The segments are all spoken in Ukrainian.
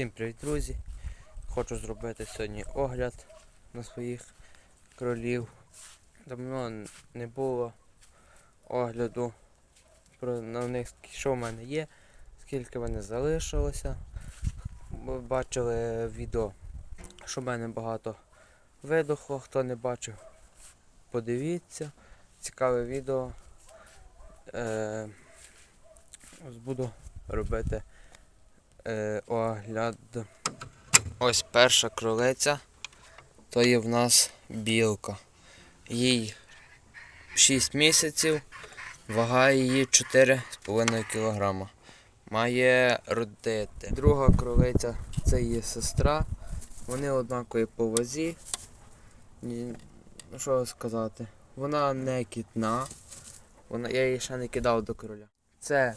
Всім привіт, друзі! Хочу зробити сьогодні огляд на своїх кролів. Давно не було огляду на них, що в мене є, скільки в мене залишилося. Бачили відео, що в мене багато видохло. Хто не бачив, подивіться. Цікаве відео. Е, буду робити е, огляд. Ось перша кролиця. То є в нас білка. Їй 6 місяців, вага її 4,5 кг. Має родити. Друга кролиця це її сестра. Вони однакові по вазі. Ну що сказати? Вона не кітна. Вона, я її ще не кидав до короля. Це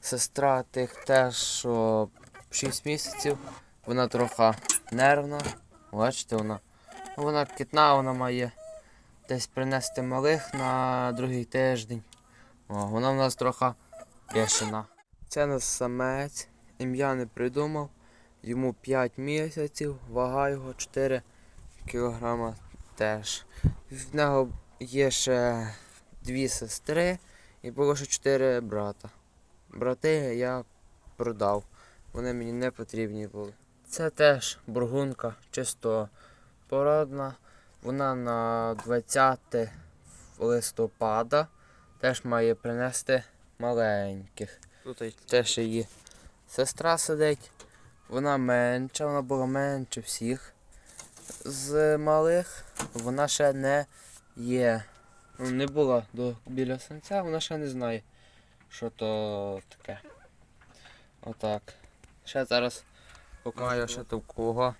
сестра тих теж, що 6 місяців. Вона трохи нервна. Бачите, вона. Вона кітна, вона має десь принести малих на другий тиждень. О, вона в нас трохи бешена. Це нас самець. Ім'я не придумав. Йому 5 місяців, вага його 4 кілограма теж. В нього є ще дві сестри і було ще чотири брата. Брати я продав. Вони мені не потрібні були. Це теж бургунка, чисто породна. Вона на 20 листопада теж має принести маленьких. Тут теж її сестра сидить. Вона менша, вона була менше всіх з малих. Вона ще не є. Ну, не була до біля сонця, вона ще не знає, що то таке. Отак. Ще зараз покажу ще такого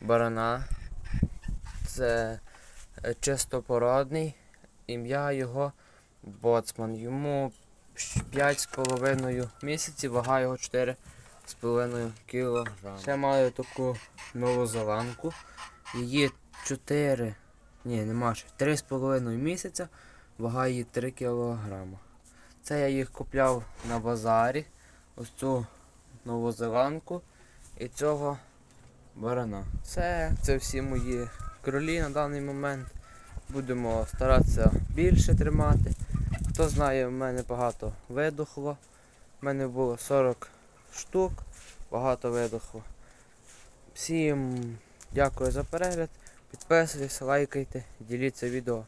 барана. Це е, чистопородний. Ім'я його Боцман. Йому 5,5 місяців, вага його 4,5 кг. Ще маю таку новозеландку. Її 4, ні, нема ще 3,5 місяця, вага її 3 кг. Це я їх купляв на базарі. Ось цю новозеландку і цього барана. Це, це всі мої кролі на даний момент. Будемо старатися більше тримати. Хто знає, в мене багато видохло. У мене було 40 штук, багато видохло. Всім дякую за перегляд. Підписуйтесь, лайкайте, діліться відео.